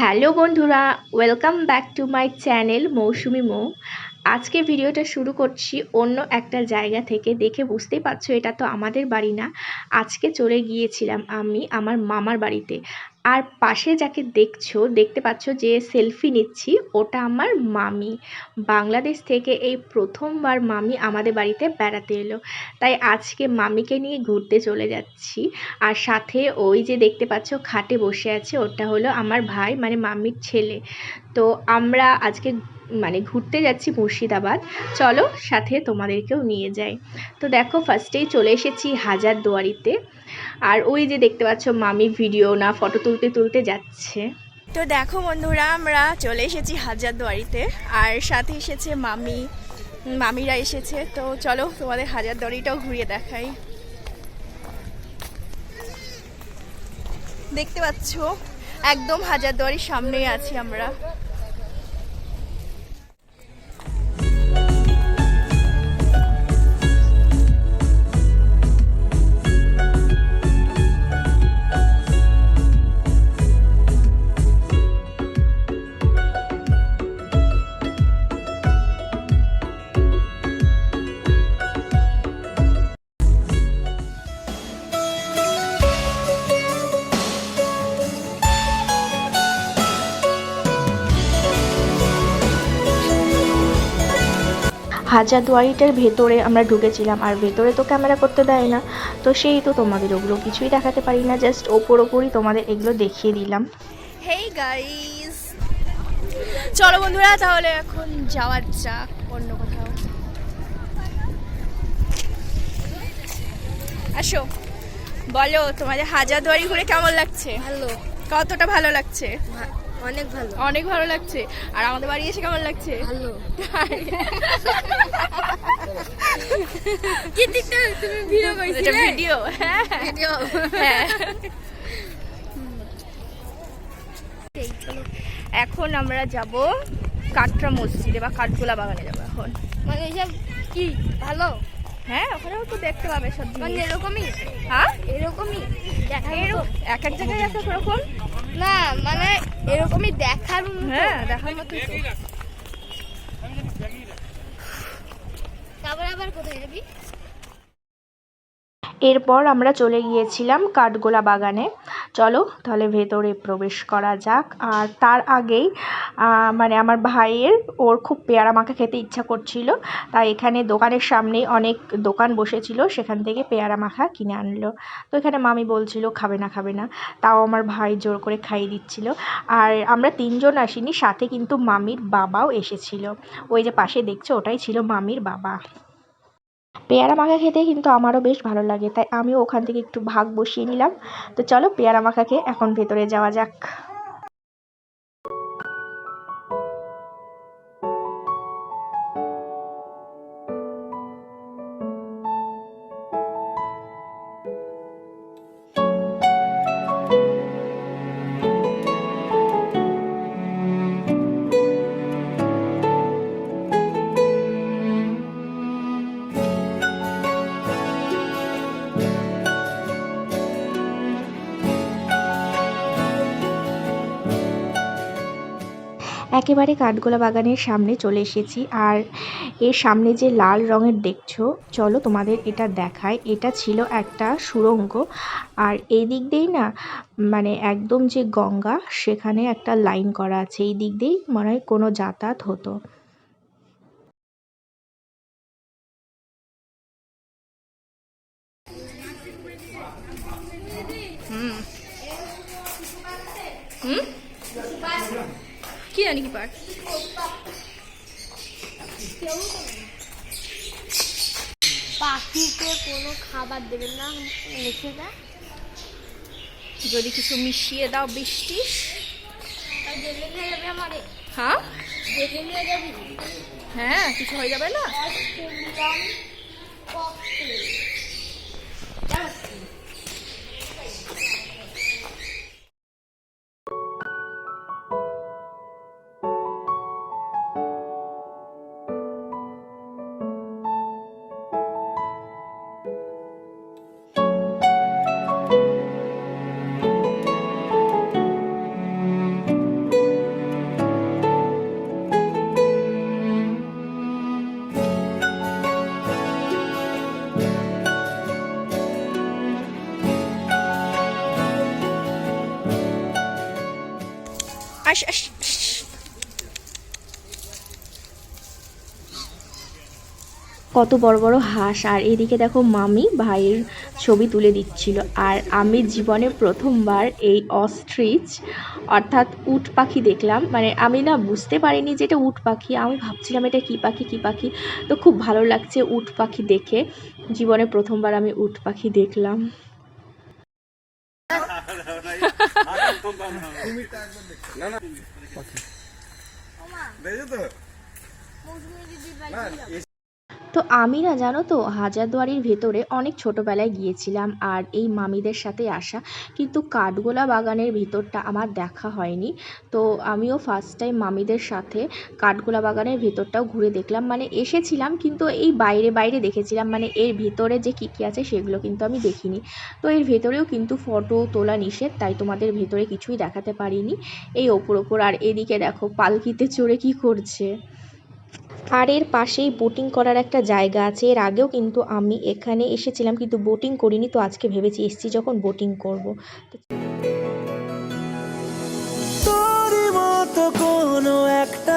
Hello বন্ধুরা welcome back to my channel Mousumi Mou. আজকে ভিডিওটা শুরু করছি অন্য একটা জায়গা থেকে। দেখে বুঝতেই পারছ, এটা তো আমাদের বাড়ি না। আজকে চলে গিয়েছিলাম আমি আমার মামার বাড়িতে। আর পাশে যাকে দেখছ, দেখতে পাচ্ছ যে সেলফি নিচ্ছি, ওটা আমার মামি। বাংলাদেশ থেকে এই প্রথমবার মামি আমাদের বাড়িতে বেড়াতে এলো। তাই আজকে মামিকে নিয়ে ঘুরতে চলে যাচ্ছি। আর সাথে ওই যে দেখতে পাচ্ছ, খাটে বসে আছে, ওটা হলো আমার ভাই মানে মামির ছেলে। তো আমরা আজকে মানে ঘুরতে যাচ্ছি মুর্শিদাবাদ। চলো সাথে তোমাদেরকেও নিয়ে যাই। তো দেখো ফার্স্টেই চলে এসেছি হাজার দুয়ারিতে আর ওই যে দেখতে পাচ্ছ মামি ভিডিও না ফটো তুলতে তুলতে যাচ্ছে। তো দেখো বন্ধুরা, আমরা চলে এসেছি হাজার দুয়ারিতে আর সাথে এসেছে মামি, মামিরা এসেছে। তো চলো তোমাদের হাজার দুয়ারিটাও ঘুরিয়ে দেখাই। দেখতে পাচ্ছ, একদম হাজার দুয়ারির সামনেই আছি আমরা। হাজারদুয়ারিটার ভেতরে আমরা ঢুকেছিলাম আর ভেতরে তো ক্যামেরা করতে দেয় না। তো সেই তো তোমাদের ওগুলো কিছুই দেখাতে পারি না জাস্ট ওপর ওপরই তোমাদের এগুলো দেখিয়ে দিলাম। হেই গাইস চলো বন্ধুরা তাহলে এখন যাওয়ার যাক অন্য কোথাও। আসো। বলো তোমাদের হাজারদুয়ারি ঘুরে কেমন লাগছে? ভালো। কতটা ভালো লাগছে? অনেক ভালো। অনেক ভালো লাগছে। আর আমাদের বাড়ি এসে কেমন লাগছে? ভালো। কি তুমি ভিডিও কইছিলে ভিডিও হ্যাঁ। ভিডিও হ্যাঁ। এখন আমরা যাব কাটরা মসজিদে বা কাঠগোলা বাগানে যাব এখন। মানে এসব কি ভালো? হ্যাঁ ওখানেও তো দেখতে পাবে সব মানে এরকমই? হ্যাঁ? এরকমই? এক এক জায়গায় এক এক রকম। না মানে এরকমই দেখার। হ্যাঁ দেখার মতো। তারপর আবার কোথায় যাবি এরপর আমরা চলে গিয়েছিলাম কাঠগোলা বাগানে। চলো তাহলে ভেতরে প্রবেশ করা যাক। আর তার আগেই মানে আমার ভাইয়ের, ওর খুব পেয়ারা মাখা খেতে ইচ্ছা করছিল। তাই এখানে দোকানের সামনেই অনেক দোকান বসেছিল, সেখান থেকে পেয়ারা মাখা কিনে আনলো। তো এখানে মামি বলছিল, খাবে না খাবে না। তাও আমার ভাই জোর করে খাইয়ে দিচ্ছিল। আর আমরা তিনজন আসিনি, সাথে কিন্তু মামির বাবাও এসেছিল। ওই যে পাশে দেখছ, ওটাই ছিল মামির বাবা। পেয়ারা মাখা খেতে কিন্তু আমারও বেশ ভালো লাগে, তাই আমিও ওখান থেকে একটু ভাগ বসিয়ে নিলাম। তো চলো পেয়ারা মাখাকে এখন ভেতরে যাওয়া যাক। একেবারে কাঠগোলা বাগানের সামনে চলে এসেছি। আর এর সামনে যে লাল রঙের দেখছ, চলো তোমাদের এটা দেখায় এটা ছিল একটা সুড়ঙ্গ আর এই দিক দিয়েই না মানে একদম যে গঙ্গা, সেখানে একটা লাইন করা আছে। এই দিক দিয়েই মনে হয় কোনো যাতায়াত হতো। হুম। হুম? কি জানি কি পার্ক পাখিকে কোনো খাবার দেবেন না লিখে দেয় যদি কিছু মিশিয়ে দাও বৃষ্টি। হ্যাঁ জেলে নিয়ে যাবি। হ্যাঁ কিছু হয়ে যাবে না? আস আস। কত বড় বড় হাঁস। আর এদিকে দেখো মামি ভাইয়ের ছবি তুলে দিচ্ছিল। আর আমি জীবনে প্রথমবার এই অস্ট্রিচ, অর্থাৎ উট পাখি দেখলাম। মানে আমি না বুঝতে পারিনি যে এটা উট পাখি। আমি ভাবছিলাম এটা কী পাখি কী পাখি। তো খুব ভালো লাগছে উট পাখি দেখে। জীবনে প্রথমবার আমি উট পাখি দেখলাম। মৌসুমী না বাড়ি ছিলাম। তো আমি না জানো তো, হাজারদুয়ারির ভেতরে অনেক ছোটোবেলায় গিয়েছিলাম আর এই মামিদের সাথে আসা কিন্তু কাঠগোলা বাগানের ভিতরটা আমার দেখা হয়নি। তো আমিও ফার্স্ট টাইম মামিদের সাথে কাঠগোলা বাগানের ভেতরটাও ঘুরে দেখলাম। মানে এসেছিলাম কিন্তু এই বাইরে বাইরে দেখেছিলাম। মানে এর ভিতরে যে কী কী আছে সেগুলো কিন্তু আমি দেখিনি। তো এর ভেতরেও কিন্তু ফটো তোলা নিষেধ, তাই তোমাদের ভেতরে কিছুই দেখাতে পারিনি। এই ওপর ওপর আর এদিকে দেখো, পালকিতে চড়ে কি করছে। আর এর পাশেই বোটিং করার একটা জায়গা আছে। এর আগেও কিন্তু আমি এখানে এসেছিলাম, কিন্তু বোটিং করিনি, তো আজকে ভেবেছি এসছি যখন বোটিং করব। কোনো একটা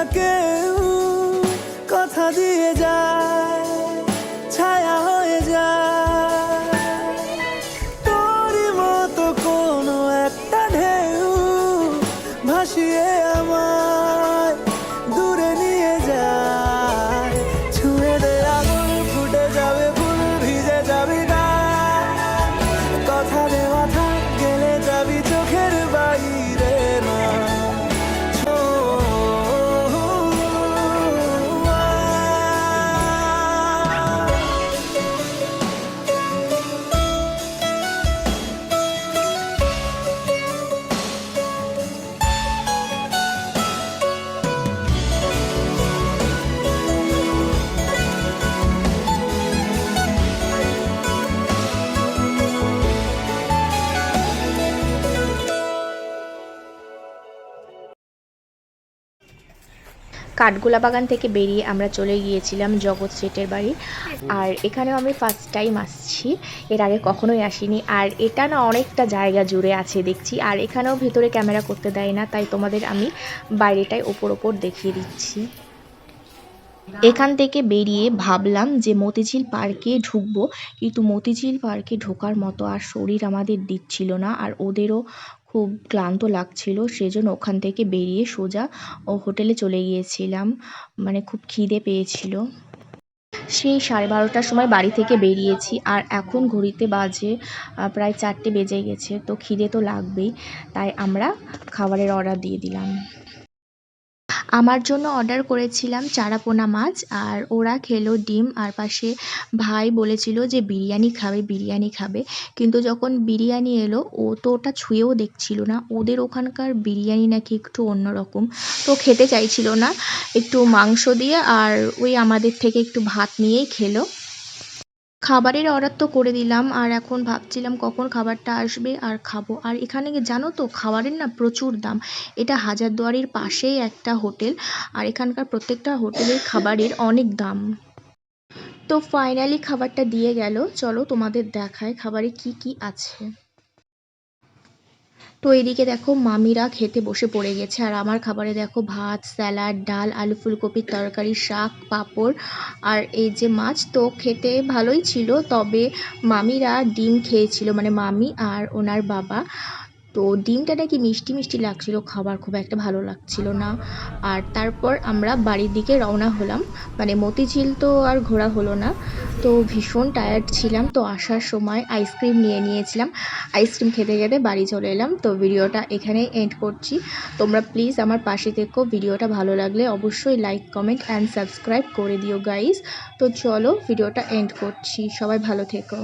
কাঠগোলা বাগান থেকে বেরিয়ে আমরা চলে গিয়েছিলাম জগৎ শেঠের বাড়ি। আর এখানেও আমি ফার্স্ট টাইম আসছি। এর আগে কখনোই আসিনি। আর এটা না অনেকটা জায়গা জুড়ে আছে দেখছি। আর এখানেও ভেতরে ক্যামেরা করতে দেয় না, তাই তোমাদের আমি বাইরেটাই ওপর ওপর দেখিয়ে দিচ্ছি। এখান থেকে বেরিয়ে ভাবলাম যে মতিঝিল পার্কে ঢুকবো। কিন্তু মতিঝিল পার্কে ঢোকার মতো আর শরীর আমাদের দিচ্ছিল না। আর ওদেরও খুব ক্লান্ত লাগছিল, সেজন্য ওখান থেকে বেরিয়ে সোজা ও হোটেলে চলে গিয়েছিলাম। মানে খুব খিদে পেয়েছিল। সেই সাড়ে বারোটার সময় বাড়ি থেকে বেরিয়েছি, আর এখন ঘড়িতে বাজে প্রায় চারটে বেজে গেছে, তো খিদে তো লাগবেই। তাই আমরা খাবারের অর্ডার দিয়ে দিলাম। আমার জন্য অর্ডার করেছিলাম চারাপোনা মাছ আর ওরা খেলো ডিম। আর পাশে ভাই বলেছিল যে বিরিয়ানি খাবে বিরিয়ানি খাবে। কিন্তু যখন বিরিয়ানি এলো, ও তো ওটা ছুঁয়েও দেখছিল না। ওদের ওখানকার বিরিয়ানি নাকি একটু অন্যরকম। তো খেতে চাইছিল না, একটু মাংস দিয়ে আর ওই আমাদের থেকে একটু ভাত নিয়েই খেলো। খাবারের অর্ডার তো করে দিলাম, আর এখন ভাবছিলাম কখন খাবারটা আসবে আর খাব। আর এখানে জানো তো, খাবারের না প্রচুর দাম। এটা হাজারদুয়ারির পাশেই একটা হোটেল, আর এখানকার প্রত্যেকটা হোটেলের খাবারের অনেক দাম। তো ফাইনালি খাবারটা দিয়ে গেল। চলো তোমাদের দেখায় খাবারে কি কি আছে। তো এদিকে দেখো মামিরা খেতে বসে পড়ে গেছে। আর আমার খাবারে দেখো ভাত, স্যালাড, ডাল, আলু ফুলকপির তরকারি, শাক, পাঁপড় আর এই যে মাছ তো খেতে ভালোই ছিল। তবে মামিরা ডিম খেয়েছিল মানে মামি আর ওনার বাবা। তো ডিমটা নাকি মিষ্টি মিষ্টি লাগছিল, খাবার খুব একটা ভালো লাগছিল না। আর তারপর আমরা বাড়ির দিকে রওনা হলাম। মানে মতিঝিল তো আর ঘোরা হলো না। তো ভীষণ টায়ার্ড ছিলাম, তো আসার সময় আইসক্রিম নিয়ে নিয়েছিলাম। আইসক্রিম খেতে খেতে বাড়ি চলে এলাম। তো ভিডিওটা এখানেই এন্ড করছি। তোমরা প্লিজ আমার পাশে থেকো, ভিডিওটা ভালো লাগলে অবশ্যই লাইক কমেন্ট অ্যান্ড সাবস্ক্রাইব করে দিও গাইস তো চলো ভিডিওটা এন্ড করছি। সবাই ভালো থেকো।